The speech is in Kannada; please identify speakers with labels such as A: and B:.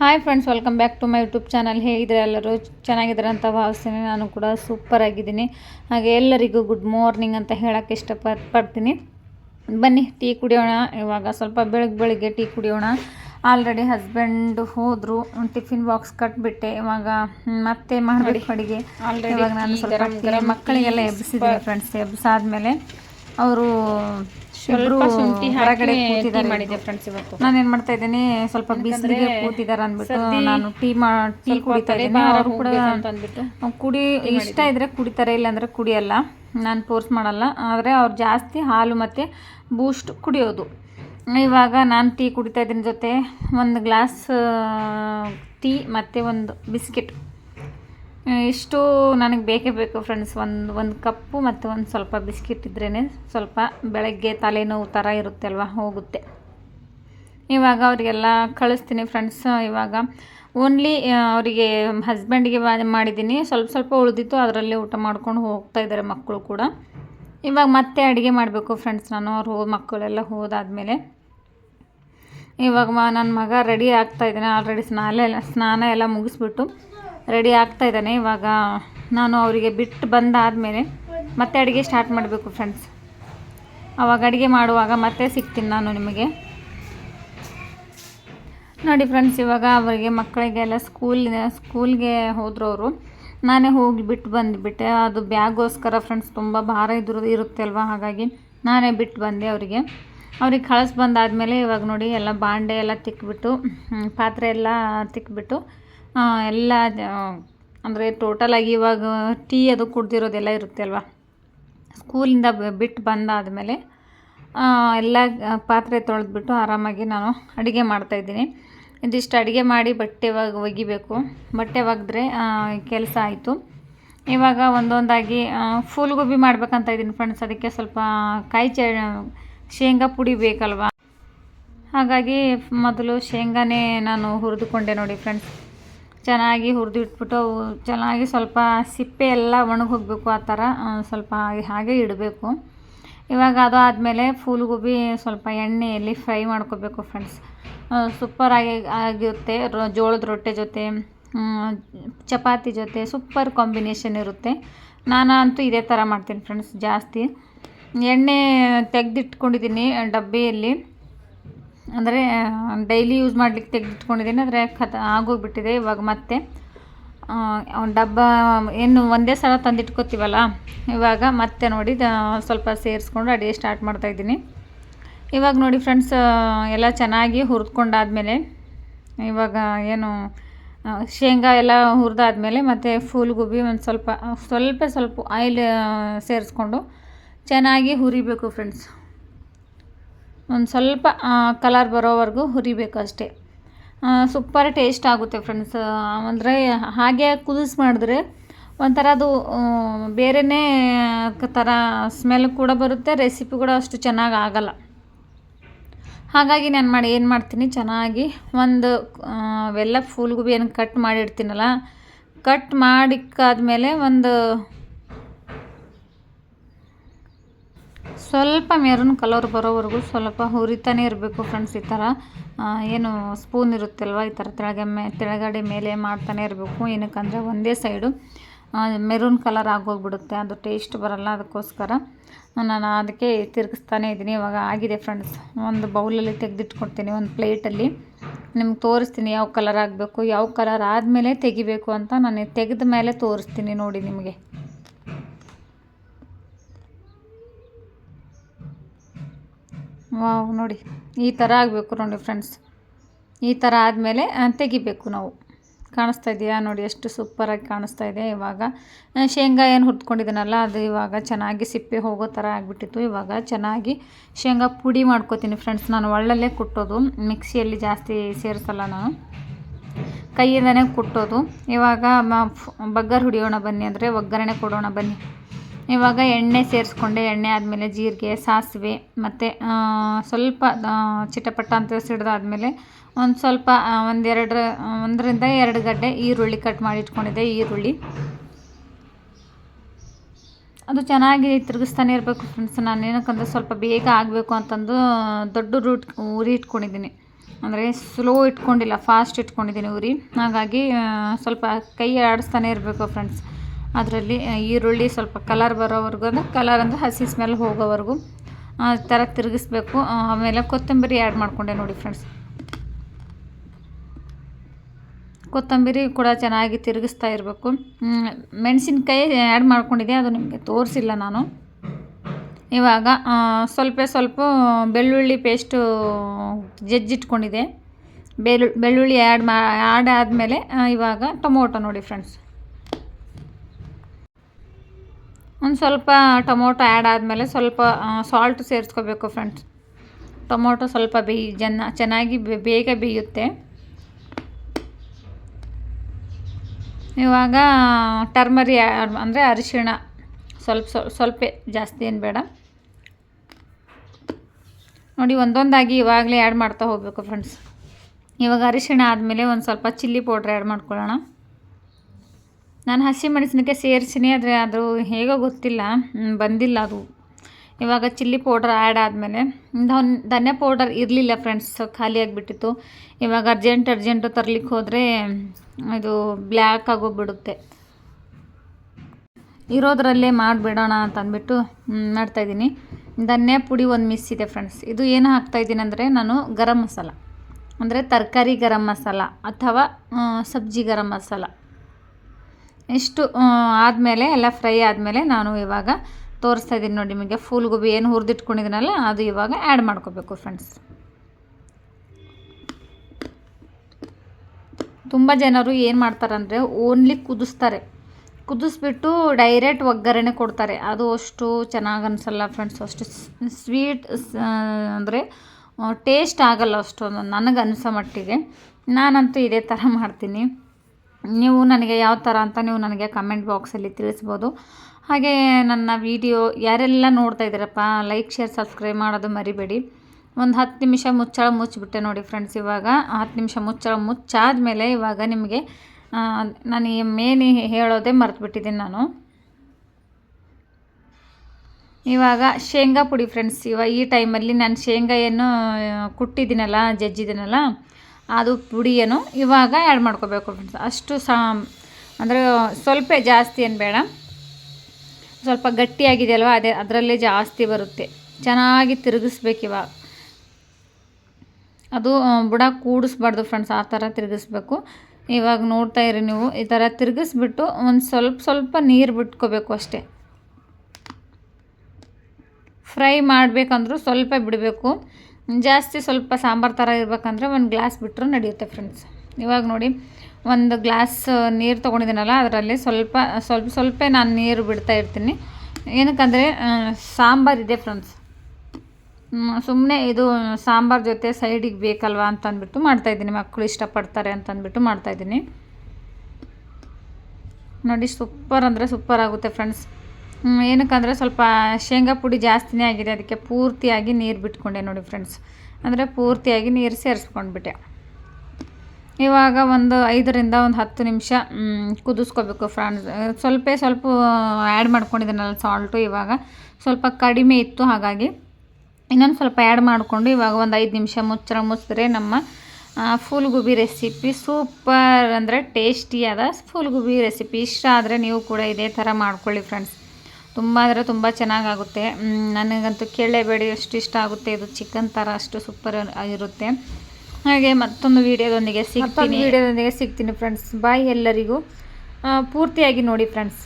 A: Hi friends welcome back to my YouTube channel ಹೇಗಿದ್ರೆ ಎಲ್ಲರೂ? ಚೆನ್ನಾಗಿದ್ದಾರೆ ಅಂತ ಭಾವಿಸ್ತೀನಿ. ನಾನು ಕೂಡ ಸೂಪರ್ ಆಗಿದ್ದೀನಿ. ಹಾಗೆ ಎಲ್ಲರಿಗೂ ಗುಡ್ ಮಾರ್ನಿಂಗ್ ಅಂತ ಹೇಳೋಕ್ಕೆ ಇಷ್ಟ ಪಡ್ತೀನಿ. ಬನ್ನಿ ಟೀ ಕುಡಿಯೋಣ. ಇವಾಗ ಸ್ವಲ್ಪ ಬೆಳಗ್ಗೆ ಬೆಳಗ್ಗೆ ಟೀ ಕುಡಿಯೋಣ. ಆಲ್ರೆಡಿ ಹಸ್ಬೆಂಡ್ ಹೋದರು. ಟಿಫಿನ್ ಬಾಕ್ಸ್ ಕಟ್ಬಿಟ್ಟೆ. ಇವಾಗ ಮತ್ತೆ ಮಾಡಬೇಕು ಅಡುಗೆ ಇವಾಗ ನಾನು ಸ್ವಲ್ಪ ಮಕ್ಕಳಿಗೆಲ್ಲ ಎಬ್ಬಿಸಿದ್ದೀನಿ ಫ್ರೆಂಡ್ಸ್ ಎಬ್ಬಿಸಾದ್ಮೇಲೆ. ಅವರು ಹೊರಗಡೆ
B: ಮಾಡಿದ್ದೆ ಫ್ರೆಂಡ್ಸ್ ಇವತ್ತು.
A: ನಾನು ಏನ್ ಮಾಡ್ತಾ ಇದ್ದೀನಿ ಸ್ವಲ್ಪ ಬಿಸಿಲಿಗೆ ಕೂತಿದ್ದಾರೆ ಅಂದ್ಬಿಟ್ಟು ನಾನು ಟೀ ಮಾ ಟೀ ಕುಡಿತಾ ಇದ್ದೀನಿ. ಅವರು ಕೂಡ ಕುಡಿ ಇಷ್ಟ ಇದ್ರೆ ಕುಡಿತಾರೆ ಇಲ್ಲಾಂದ್ರೆ ಕುಡಿಯಲ್ಲ. ನಾನು ಫೋರ್ಸ್ ಮಾಡಲ್ಲ. ಆದರೆ ಅವ್ರು ಜಾಸ್ತಿ ಹಾಲು ಮತ್ತೆ ಬೂಸ್ಟ್ ಕುಡಿಯೋದು. ಇವಾಗ ನಾನು ಟೀ ಕುಡಿತಾ ಇದ್ದೀನಿ ಜೊತೆ. ಒಂದು ಗ್ಲಾಸ್ ಟೀ ಮತ್ತೆ ಒಂದು ಬಿಸ್ಕೆಟ್. ಇಷ್ಟು ನನಗೆ ಬೇಕೇ ಬೇಕು ಫ್ರೆಂಡ್ಸ್ ಒಂದು ಒಂದು ಕಪ್ಪು ಮತ್ತು ಒಂದು ಸ್ವಲ್ಪ ಬಿಸ್ಕಿಟ್ ಇದ್ರೇ ಸ್ವಲ್ಪ ಬೆಳಗ್ಗೆ ತಲೆನೋವು ಥರ ಇರುತ್ತೆ ಅಲ್ವಾ, ಹೋಗುತ್ತೆ. ಇವಾಗ ಅವರಿಗೆಲ್ಲ ಕಳಿಸ್ತೀನಿ ಫ್ರೆಂಡ್ಸ್ ಇವಾಗ ಓನ್ಲಿ ಅವರಿಗೆ ಹಸ್ಬೆಂಡ್ಗೆ ಮಾಡಿದ್ದೀನಿ. ಸ್ವಲ್ಪ ಸ್ವಲ್ಪ ಉಳಿದಿತ್ತು, ಅದರಲ್ಲಿ ಊಟ ಮಾಡ್ಕೊಂಡು ಹೋಗ್ತಾ ಇದ್ದಾರೆ ಮಕ್ಕಳು ಕೂಡ. ಇವಾಗ ಮತ್ತೆ ಅಡುಗೆ ಮಾಡಬೇಕು ಫ್ರೆಂಡ್ಸ್ ನಾನು ಅವ್ರು ಹೋ, ಮಕ್ಕಳೆಲ್ಲ ಹೋದಾದಮೇಲೆ. ಇವಾಗ ನನ್ನ ಮಗ ರೆಡಿ ಆಗ್ತಾ ಇದ್ದಾನೆ. ಆಲ್ರೆಡಿ ಸ್ನಾನ ಎಲ್ಲ ಸ್ನಾನ ಎಲ್ಲ ಮುಗಿಸ್ಬಿಟ್ಟು ರೆಡಿ ಆಗ್ತಾ ಇದ್ದಾನೆ. ಇವಾಗ ನಾನು ಅವರಿಗೆ ಬಿಟ್ಟು ಬಂದಾದಮೇಲೆ ಮತ್ತೆ ಅಡುಗೆ ಸ್ಟಾರ್ಟ್ ಮಾಡಬೇಕು ಫ್ರೆಂಡ್ಸ್ ಅವಾಗ ಅಡುಗೆ ಮಾಡುವಾಗ ಮತ್ತೆ ಸಿಗ್ತೀನಿ ನಾನು ನಿಮಗೆ. ನೋಡಿ ಫ್ರೆಂಡ್ಸ್ ಇವಾಗ ಅವರಿಗೆ ಮಕ್ಕಳಿಗೆಲ್ಲ ಸ್ಕೂಲ್ ಸ್ಕೂಲ್ಗೆ ಹೋದ್ರು ಅವರು. ನಾನೇ ಹೋಗಿ ಬಿಟ್ಟು ಬಂದುಬಿಟ್ಟೆ. ಅದು ಬ್ಯಾಗೋಸ್ಕರ ಫ್ರೆಂಡ್ಸ್ ತುಂಬ ಭಾರ ಇದ್ರ, ಇರುತ್ತೆ ಅಲ್ವಾ? ಹಾಗಾಗಿ ನಾನೇ ಬಿಟ್ಟು ಬಂದೆ ಅವರಿಗೆ. ಅವ್ರಿಗೆ ಕಳಿಸ್ ಬಂದಾದಮೇಲೆ ಇವಾಗ ನೋಡಿ ಎಲ್ಲ ಬಾಂಡೆ ಎಲ್ಲ ತಿಕ್ಬಿಟ್ಟು ಪಾತ್ರೆ ಎಲ್ಲ ತಿಕ್ಬಿಟ್ಟು ಎಲ್ಲ ಅಂದರೆ ಟೋಟಲಾಗಿ ಇವಾಗ ಟೀ ಅದು ಕುಡ್ದಿರೋದೆಲ್ಲ ಇರುತ್ತೆ ಅಲ್ವಾ? ಸ್ಕೂಲಿಂದ ಬಿಟ್ಟು ಬಂದಾದಮೇಲೆ ಎಲ್ಲ ಪಾತ್ರೆ ತೊಳೆದ್ಬಿಟ್ಟು ಆರಾಮಾಗಿ ನಾನು ಅಡುಗೆ ಮಾಡ್ತಾಯಿದ್ದೀನಿ ಇದಿಷ್ಟು ಅಡುಗೆ ಮಾಡಿ ಬಟ್ಟೆ ಒಗ್ ಒಗಿಬೇಕು. ಬಟ್ಟೆ ಒಗೆದ್ರೆ ಕೆಲಸ ಆಯಿತು. ಇವಾಗ ಒಂದೊಂದಾಗಿ ಫುಲ್ ಗೋಬಿ ಮಾಡ್ಬೇಕಂತ ಇದ್ದೀನಿ ಫ್ರೆಂಡ್ಸ್ ಅದಕ್ಕೆ ಸ್ವಲ್ಪ ಕಾಯಿ ಚ ಶೇಂಗಾ ಪುಡಿ ಬೇಕಲ್ವಾ? ಹಾಗಾಗಿ ಮೊದಲು ಶೇಂಗಾನೇ ನಾನು ಹುರಿದುಕೊಂಡೆ ನೋಡಿ ಫ್ರೆಂಡ್ಸ್ ಚೆನ್ನಾಗಿ ಹುರಿದಿಟ್ಬಿಟ್ಟು ಅವು ಚೆನ್ನಾಗಿ ಸ್ವಲ್ಪ ಸಿಪ್ಪೆ ಎಲ್ಲ ಒಣಗಿ ಹೋಗಬೇಕು ಆ ಥರ ಸ್ವಲ್ಪ ಹಾಗೆ ಇಡಬೇಕು. ಇವಾಗ ಅದು ಆದಮೇಲೆ ಫುಲ್ ಗೋಬಿ ಸ್ವಲ್ಪ ಎಣ್ಣೆಯಲ್ಲಿ ಫ್ರೈ ಮಾಡ್ಕೋಬೇಕು ಫ್ರೆಂಡ್ಸ್. ಸೂಪರಾಗಿ ಆಗಿರುತ್ತೆ. ಜೋಳದ ರೊಟ್ಟೆ ಜೊತೆ ಚಪಾತಿ ಜೊತೆ ಸೂಪರ್ ಕಾಂಬಿನೇಷನ್ ಇರುತ್ತೆ. ನಾನು ಅಂತೂ ಇದೇ ಥರ ಮಾಡ್ತೀನಿ ಫ್ರೆಂಡ್ಸ್ ಜಾಸ್ತಿ. ಎಣ್ಣೆ ತೆಗೆದಿಟ್ಕೊಂಡಿದ್ದೀನಿ ಡಬ್ಬಿಯಲ್ಲಿ. ಅಂದರೆ ಡೈಲಿ ಯೂಸ್ ಮಾಡ್ಲಿಕ್ಕೆ ತೆಗೆದಿಟ್ಕೊಂಡಿದ್ದೀನಿ. ಆದರೆ ಖತ ಆಗೋಗ್ಬಿಟ್ಟಿದೆ ಇವಾಗ ಮತ್ತೆ. ಡಬ್ಬ, ಏನು, ಒಂದೇ ಸಲ ತಂದಿಟ್ಕೋತೀವಲ್ಲ, ಇವಾಗ ಮತ್ತೆ ನೋಡಿ ಸ್ವಲ್ಪ ಸೇರಿಸ್ಕೊಂಡು ಅಡುಗೆ ಸ್ಟಾರ್ಟ್ ಮಾಡ್ತಾಯಿದ್ದೀನಿ ಇವಾಗ ನೋಡಿ ಫ್ರೆಂಡ್ಸ್ ಎಲ್ಲ ಚೆನ್ನಾಗಿ ಹುರಿದ್ಕೊಂಡಾದಮೇಲೆ, ಇವಾಗ ಏನು ಶೇಂಗಾ ಎಲ್ಲ ಹುರಿದಾದ್ಮೇಲೆ ಮತ್ತು ಫುಲ್ ಗೋಬಿ ಒಂದು ಸ್ವಲ್ಪ ಸ್ವಲ್ಪ ಸ್ವಲ್ಪ ಆಯಿಲ್ ಸೇರಿಸ್ಕೊಂಡು ಚೆನ್ನಾಗಿ ಹುರಿಬೇಕು ಫ್ರೆಂಡ್ಸ್ ಒಂದು ಸ್ವಲ್ಪ ಕಲರ್ ಬರೋವರೆಗೂ ಹುರಿಬೇಕು ಅಷ್ಟೇ. ಸೂಪರ್ ಟೇಸ್ಟ್ ಆಗುತ್ತೆ ಫ್ರೆಂಡ್ಸ್ ಅಂದರೆ ಹಾಗೆ ಕುದಿಸಿ ಮಾಡಿದ್ರೆ ಒಂಥರ ಅದು ಬೇರೆಯೇ ಥರ ಸ್ಮೆಲ್ ಕೂಡ ಬರುತ್ತೆ ರೆಸಿಪಿ ಕೂಡ ಅಷ್ಟು ಚೆನ್ನಾಗಿ ಆಗಲ್ಲ. ಹಾಗಾಗಿ ನಾನು ಮಾಡಿ, ಏನು ಮಾಡ್ತೀನಿ, ಚೆನ್ನಾಗಿ ಒಂದು ಅವೆಲ್ಲ ಫುಲ್ ಗುಬಿ ಏನು ಕಟ್ ಮಾಡಿಡ್ತೀನಲ್ಲ ಕಟ್ ಮಾಡಿಕ್ಕಾದ್ಮೇಲೆ ಒಂದು ಸ್ವಲ್ಪ ಮೆರೂನ್ ಕಲರ್ ಬರೋವರೆಗೂ ಸ್ವಲ್ಪ ಹುರಿತಾನೆ ಇರಬೇಕು ಫ್ರೆಂಡ್ಸ್ ಈ ಥರ ಏನು ಸ್ಪೂನ್ ಇರುತ್ತಲ್ವ ಈ ಥರ ತೆಳಗೆ ಮೇ, ತೆಳಗಡೆ ಮೇಲೆ ಮಾಡ್ತಾನೆ ಇರಬೇಕು. ಏನಕ್ಕಂದರೆ ಒಂದೇ ಸೈಡು ಮೆರೂನ್ ಕಲರ್ ಆಗೋಗ್ಬಿಡುತ್ತೆ. ಅದು ಟೇಸ್ಟ್ ಬರಲ್ಲ ಅದಕ್ಕೋಸ್ಕರ. ನಾನು ಅದಕ್ಕೆ ತಿರುಗಿಸ್ತಾನೇ ಇದ್ದೀನಿ. ಇವಾಗ ಆಗಿದೆ ಫ್ರೆಂಡ್ಸ್ ಒಂದು ಬೌಲಲ್ಲಿ ತೆಗೆದಿಟ್ಕೊಡ್ತೀನಿ, ಒಂದು ಪ್ಲೇಟಲ್ಲಿ ನಿಮ್ಗೆ ತೋರಿಸ್ತೀನಿ ಯಾವ ಕಲರ್ ಆಗಬೇಕು, ಯಾವ ಕಲರ್ ಆದಮೇಲೆ ತೆಗಿಬೇಕು ಅಂತ ನಾನು ತೆಗೆದ ಮೇಲೆ ತೋರಿಸ್ತೀನಿ ನೋಡಿ ನಿಮಗೆ. ವಾವ್, ನೋಡಿ. ಈ ಥರ ಆಗಬೇಕು ನೋಡಿ ಫ್ರೆಂಡ್ಸ್ ಈ ಥರ ಆದಮೇಲೆ ತೆಗಿಬೇಕು ನಾವು. ಕಾಣಿಸ್ತಾ ಇದೆಯಾ? ನೋಡಿ, ಎಷ್ಟು ಸೂಪರಾಗಿ ಕಾಣಿಸ್ತಾ ಇದೆ ಇವಾಗ. ಶೇಂಗಾ ಏನು ಹುರ್ದ್ಕೊಂಡಿದ್ದೀನಲ್ಲ ಅದು ಇವಾಗ ಚೆನ್ನಾಗಿ ಸಿಪ್ಪೆ ಹೋಗೋ ಥರ ಆಗಿಬಿಟ್ಟಿತ್ತು. ಇವಾಗ ಚೆನ್ನಾಗಿ ಶೇಂಗಾ ಪುಡಿ ಮಾಡ್ಕೋತೀನಿ ಫ್ರೆಂಡ್ಸ್ ನಾನು ಒಳ್ಳಲ್ಲೇ ಕುಟ್ಟೋದು. ಮಿಕ್ಸಿಯಲ್ಲಿ ಜಾಸ್ತಿ ಸೇರಿಸಲ್ಲ ನಾನು. ಕೈಯಿಂದನೇ ಕುಟ್ಟೋದು. ಇವಾಗ ಬಗ್ಗರ್ ಹುಡಿಯೋಣ ಬನ್ನಿ ಅಂದರೆ ಒಗ್ಗರಣೆ ಕೊಡೋಣ ಬನ್ನಿ. ಇವಾಗ ಎಣ್ಣೆ ಸೇರಿಸ್ಕೊಂಡೆ, ಎಣ್ಣೆ ಆದಮೇಲೆ ಜೀರಿಗೆ, ಸಾಸಿವೆ, ಮತ್ತು ಸ್ವಲ್ಪ ಚಿಟಪಟ ಅಂತ ಸಿಡಿದಾದ್ಮೇಲೆ ಒಂದು ಸ್ವಲ್ಪ ಒಂದೆರಡು ಒಂದರಿಂದ ಎರಡು ಗಡ್ಡೆ ಈರುಳ್ಳಿ ಕಟ್ ಮಾಡಿ ಇಟ್ಕೊಂಡಿದ್ದೆ, ಈರುಳ್ಳಿ. ಅದು ಚೆನ್ನಾಗಿ ತಿರುಗಿಸ್ತಾನೆ ಇರಬೇಕು ಫ್ರೆಂಡ್ಸ್ ನಾನು ಏನಕ್ಕಂದ್ರೆ ಸ್ವಲ್ಪ ಬೇಗ ಆಗಬೇಕು ಅಂತಂದು ದೊಡ್ಡ ರೂಟ್ ಉರಿ ಇಟ್ಕೊಂಡಿದ್ದೀನಿ. ಅಂದರೆ ಸ್ಲೋ ಇಟ್ಕೊಂಡಿಲ್ಲ ಫಾಸ್ಟ್ ಇಟ್ಕೊಂಡಿದ್ದೀನಿ ಉರಿ. ಹಾಗಾಗಿ ಸ್ವಲ್ಪ ಕೈ ಆಡಿಸ್ತಾನೆ ಇರಬೇಕು ಫ್ರೆಂಡ್ಸ್ ಅದರಲ್ಲಿ ಈರುಳ್ಳಿ ಸ್ವಲ್ಪ ಕಲರ್ ಬರೋವರೆಗೂ ಅಂದರೆ ಕಲರ್ ಅಂದರೆ ಹಸಿ ಸ್ಮೆಲ್ ಹೋಗೋವರೆಗೂ, ಆ ಥರ ತಿರುಗಿಸ್ಬೇಕು. ಆಮೇಲೆ ಕೊತ್ತಂಬರಿ ಆ್ಯಡ್ ಮಾಡಿಕೊಂಡೆ ನೋಡಿ ಫ್ರೆಂಡ್ಸ್ ಕೊತ್ತಂಬರಿ ಕೂಡ ಚೆನ್ನಾಗಿ ತಿರುಗಿಸ್ತಾ ಇರಬೇಕು. ಮೆಣಸಿನ್ಕಾಯಿ ಆ್ಯಡ್ ಮಾಡ್ಕೊಂಡಿದ್ದೆ, ಅದು ನಿಮಗೆ ತೋರಿಸಿಲ್ಲ ನಾನು. ಇವಾಗ ಸ್ವಲ್ಪ ಸ್ವಲ್ಪ ಬೆಳ್ಳುಳ್ಳಿ ಪೇಸ್ಟು ಜಜ್ಜಿಟ್ಕೊಂಡಿದೆ ಬೆಳ್ಳು, ಬೆಳ್ಳುಳ್ಳಿ ಆ್ಯಡ್ ಮಾ ಆ್ಯಡ್ ಆದಮೇಲೆ ಇವಾಗ ಟೊಮೊಟೊ ನೋಡಿ ಫ್ರೆಂಡ್ಸ್ ಒಂದು ಸ್ವಲ್ಪ ಟೊಮೊಟೊ ಆ್ಯಡ್ ಆದಮೇಲೆ ಸ್ವಲ್ಪ ಸಾಲ್ಟ್ ಸೇರಿಸ್ಕೋಬೇಕು ಫ್ರೆಂಡ್ಸ್ ಟೊಮೊಟೊ ಸ್ವಲ್ಪ ಬೇಯಿ ಜನ ಚೆನ್ನಾಗಿ ಬೇಗ ಬೇಯುತ್ತೆ. ಇವಾಗ, ಟರ್ಮರಿ ಅಂದರೆ ಅರಿಶಿಣ. ಸ್ವಲ್ಪ ಸ್ವ- ಸ್ವಲ್ಪ ಜಾಸ್ತಿ ಏನು ಬೇಡ. ನೋಡಿ, ಒಂದೊಂದಾಗಿ ಇವಾಗಲೇ ಆ್ಯಡ್ ಮಾಡ್ತಾ ಹೋಗಬೇಕು ಫ್ರೆಂಡ್ಸ್ ಇವಾಗ ಅರಿಶಿಣ ಆದಮೇಲೆ ಒಂದು ಸ್ವಲ್ಪ ಚಿಲ್ಲಿ ಪೌಡ್ರ್ ಆ್ಯಡ್ ಮಾಡ್ಕೊಳ್ಳೋಣ. ನಾನು ಹಸಿ ಮೆಣಸಿನಕಾಯಿ ಸೇರಿಸಿನಿ, ಆದರೆ ಅದು ಹೇಗೋ ಗೊತ್ತಿಲ್ಲ. ಬಂದಿಲ್ಲ ಅದು. ಇವಾಗ ಚಿಲ್ಲಿ ಪೌಡರ್ ಆ್ಯಡ್ ಆದಮೇಲೆ. ಧನ್ಯ ಪೌಡರ್ ಇರಲಿಲ್ಲ ಫ್ರೆಂಡ್ಸ್ ಖಾಲಿಯಾಗಿಬಿಟ್ಟಿತ್ತು ಇವಾಗ ಅರ್ಜೆಂಟ್, ಅರ್ಜೆಂಟು ತರಲಿಕ್ಕೆ ಹೋದರೆ ಇದು ಬ್ಲ್ಯಾಕ್ ಆಗೋಗ್ಬಿಡುತ್ತೆ. ಇರೋದರಲ್ಲೇ ಮಾಡಿಬಿಡೋಣ ಅಂತ ಅಂದ್ಬಿಟ್ಟು ಮಾಡ್ತಾಯಿದ್ದೀನಿ ಧನ್ಯ ಪುಡಿ ಒಂದು ಮಿಸ್ ಇದೆ ಫ್ರೆಂಡ್ಸ್. ಇದು ಏನು ಹಾಕ್ತಾಯಿದ್ದೀನಿ ಅಂದರೆ, ನಾನು ಗರಂ ಮಸಾಲ. ಅಂದರೆ ತರಕಾರಿ ಗರಂ ಮಸಾಲ ಅಥವಾ ಸಬ್ಜಿ ಗರಂ ಮಸಾಲ. ಇಷ್ಟು ಆದಮೇಲೆ, ಎಲ್ಲ ಫ್ರೈ ಆದಮೇಲೆ ನಾನು ಇವಾಗ ತೋರಿಸ್ತಾ ಇದ್ದೀನಿ ನೋಡಿ ನಿಮಗೆ. ಫುಲ್ ಗೋಬಿ ಏನು ಹುರಿದಿಟ್ಕೊಂಡಿದ್ದೀನಲ್ಲ, ಅದು ಇವಾಗ ಆ್ಯಡ್ ಮಾಡ್ಕೋಬೇಕು ಫ್ರೆಂಡ್ಸ್ ತುಂಬ ಜನರು ಏನು ಮಾಡ್ತಾರಂದರೆ ಓನ್ಲಿ ಕುದಿಸ್ತಾರೆ. ಕುದಿಸ್ಬಿಟ್ಟು ಡೈರೆಕ್ಟ್ ಒಗ್ಗರಣೆ ಕೊಡ್ತಾರೆ. ಅದು ಅಷ್ಟು ಚೆನ್ನಾಗಿ ಅನಿಸಲ್ಲ ಫ್ರೆಂಡ್ಸ್ ಅಷ್ಟು ಸ್ವೀಟ್ ಅಂದರೆ ಟೇಸ್ಟ್ ಆಗಲ್ಲ ಅಷ್ಟೊಂದು. ನನಗೆ ಅನಿಸೋ ಮಟ್ಟಿಗೆ. ನಾನಂತೂ ಇದೇ ಥರ ಮಾಡ್ತೀನಿ. ನೀವು ನನಗೆ ಯಾವ ಥರ ಅಂತ ನೀವು ನನಗೆ ಕಮೆಂಟ್ ಬಾಕ್ಸಲ್ಲಿ ತಿಳಿಸ್ಬೋದು. ಹಾಗೆ ನನ್ನ ವಿಡಿಯೋ ಯಾರೆಲ್ಲ ನೋಡ್ತಾ ಇದ್ದೀರಪ್ಪ ಲೈಕ್ ಶೇರ್ ಸಬ್ಸ್ಕ್ರೈಬ್ ಮಾಡೋದು ಮರಿಬೇಡಿ. ಒಂದು ಹತ್ತು ನಿಮಿಷ ಮುಚ್ಚಳ ಮುಚ್ಚಿಬಿಟ್ಟೆ ನೋಡಿ ಫ್ರೆಂಡ್ಸ್ ಇವಾಗ. ಹತ್ತು ನಿಮಿಷ ಮುಚ್ಚಳ ಮುಚ್ಚಾದ ಮೇಲೆ ಇವಾಗ ನಿಮಗೆ ನಾನು ಮೇನ್ ಹೇಳೋದೇ ಮರೆತುಬಿಟ್ಟಿದ್ದೀನಿ ನಾನು. ಇವಾಗ ಶೇಂಗಾ ಪುಡಿ ಫ್ರೆಂಡ್ಸ್ ಇವಾಗ ಈ ಟೈಮಲ್ಲಿ ನಾನು ಶೇಂಗಾ ಏನು ಆ, ಕುಟ್ಟಿದ್ದೀನಲ್ಲ ಜಜ್ಜಿದ್ದೀನಲ್ಲ ಅದು ಪುಡಿಯನ್ನು ಇವಾಗ ಆ್ಯಡ್ ಮಾಡ್ಕೋಬೇಕು ಫ್ರೆಂಡ್ಸ್ ಅಷ್ಟು ಸಾ, ಅಂದರೆ ಸ್ವಲ್ಪ ಜಾಸ್ತಿ ಏನು ಬೇಡ. ಸ್ವಲ್ಪ ಗಟ್ಟಿಯಾಗಿದೆಯಲ್ವ, ಅದೇ, ಅದರಲ್ಲೇ ಜಾಸ್ತಿ ಬರುತ್ತೆ. ಚೆನ್ನಾಗಿ ತಿರುಗಿಸ್ಬೇಕು ಇವಾಗ. ಅದು ಬುಡ ಕೂಡಿಸ್ಬಾರ್ದು ಫ್ರೆಂಡ್ಸ್ ಆ ಥರ ತಿರುಗಿಸ್ಬೇಕು. ಇವಾಗ ನೋಡ್ತಾ ಇರಿ ನೀವು, ಈ ಥರ ತಿರುಗಿಸ್ಬಿಟ್ಟು ಒಂದು ಸ್ವಲ್ಪ ಸ್ವಲ್ಪ ನೀರು ಬಿಟ್ಕೋಬೇಕು ಅಷ್ಟೇ. ಫ್ರೈ ಮಾಡಬೇಕಂದ್ರೂ ಸ್ವಲ್ಪ ಬಿಡಬೇಕು. ಜಾಸ್ತಿ ಸ್ವಲ್ಪ ಸಾಂಬಾರು ಥರ ಇರಬೇಕಂದ್ರೆ ಒಂದು ಗ್ಲಾಸ್ ಬಿಟ್ಟರು ನಡೆಯುತ್ತೆ ಫ್ರೆಂಡ್ಸ್ ಇವಾಗ ನೋಡಿ, ಒಂದು ಗ್ಲಾಸ್ ನೀರು ತೊಗೊಂಡಿದ್ದೀನಲ್ಲ, ಅದರಲ್ಲಿ ಸ್ವಲ್ಪ ಸ್ವಲ್ಪ ಸ್ವಲ್ಪ ನಾನು ನೀರು ಬಿಡ್ತಾ ಇರ್ತೀನಿ. ಏನಕ್ಕಂದರೆ ಸಾಂಬಾರಿದೆ ಫ್ರೆಂಡ್ಸ್ ಸುಮ್ಮನೆ ಇದು ಸಾಂಬಾರು ಜೊತೆ ಸೈಡಿಗೆ ಬೇಕಲ್ವಾ ಅಂತ ಅಂದ್ಬಿಟ್ಟು ಮಾಡ್ತಾಯಿದ್ದೀನಿ ಮಕ್ಕಳು ಇಷ್ಟಪಡ್ತಾರೆ ಅಂತ ಅಂದ್ಬಿಟ್ಟು ಮಾಡ್ತಾಯಿದ್ದೀನಿ ನೋಡಿ ಸೂಪರ್ ಅಂದರೆ ಸೂಪರ್ ಆಗುತ್ತೆ ಫ್ರೆಂಡ್ಸ್ ಏನಕ್ಕಂದರೆ ಸ್ವಲ್ಪ ಶೇಂಗಾ ಪುಡಿ ಜಾಸ್ತಿನೇ ಆಗಿದೆ. ಅದಕ್ಕೆ ಪೂರ್ತಿಯಾಗಿ ನೀರು ಬಿಟ್ಕೊಂಡೆ ನೋಡಿ ಫ್ರೆಂಡ್ಸ್. ಅಂದರೆ ಪೂರ್ತಿಯಾಗಿ ನೀರು ಸೇರಿಸ್ಕೊಂಡ್ಬಿಟ್ಟೆ. ಇವಾಗ ಒಂದು ಐದರಿಂದ ಒಂದು ಹತ್ತು ನಿಮಿಷ ಕುದಿಸ್ಕೋಬೇಕು ಫ್ರಾನ್ಸ್. ಸ್ವಲ್ಪ ಸ್ವಲ್ಪ ಆ್ಯಡ್ ಮಾಡ್ಕೊಂಡಿದ್ದೀನಲ್ಲ ಸಾಲ್ಟು ಇವಾಗ. ಸ್ವಲ್ಪ ಕಡಿಮೆ ಇತ್ತು ಹಾಗಾಗಿ. ಇನ್ನೊಂದು ಸ್ವಲ್ಪ ಆ್ಯಡ್ ಮಾಡಿಕೊಂಡು ಇವಾಗ ಒಂದು ಐದು ನಿಮಿಷ ಮುಚ್ಚರ ಮುಚ್ಚಿದ್ರೆ ನಮ್ಮ ಫುಲ್ ಗೋಬಿ ರೆಸಿಪಿ ಸೂಪರ್ ಅಂದರೆ ಟೇಸ್ಟಿಯಾದ ಫುಲ್ ಗೋಬಿ ರೆಸಿಪಿ ಇಷ್ಟ ಆದರೆ ನೀವು ಕೂಡ ಇದೇ ಥರ ಮಾಡ್ಕೊಳ್ಳಿ ಫ್ರೆಂಡ್ಸ್. ತುಂಬ ಅಂದರೆ ತುಂಬ ಚೆನ್ನಾಗಾಗುತ್ತೆ. ನನಗಂತೂ ಕೇಳಲೇಬೇಡಿ ಅಷ್ಟು ಇಷ್ಟ ಆಗುತ್ತೆ, ಇದು ಚಿಕನ್ ಥರ ಅಷ್ಟು ಸೂಪರ್ ಆಗಿರುತ್ತೆ. ಹಾಗೆ ಮತ್ತೊಂದು ವಿಡಿಯೋದೊಂದಿಗೆ ಸಿಗ್ತೀನಿ. ವೀಡಿಯೋದೊಂದಿಗೆ ಸಿಗ್ತೀನಿ ಫ್ರೆಂಡ್ಸ್ ಬಾಯ್ ಎಲ್ಲರಿಗೂ. ಪೂರ್ತಿಯಾಗಿ ನೋಡಿ ಫ್ರೆಂಡ್ಸ್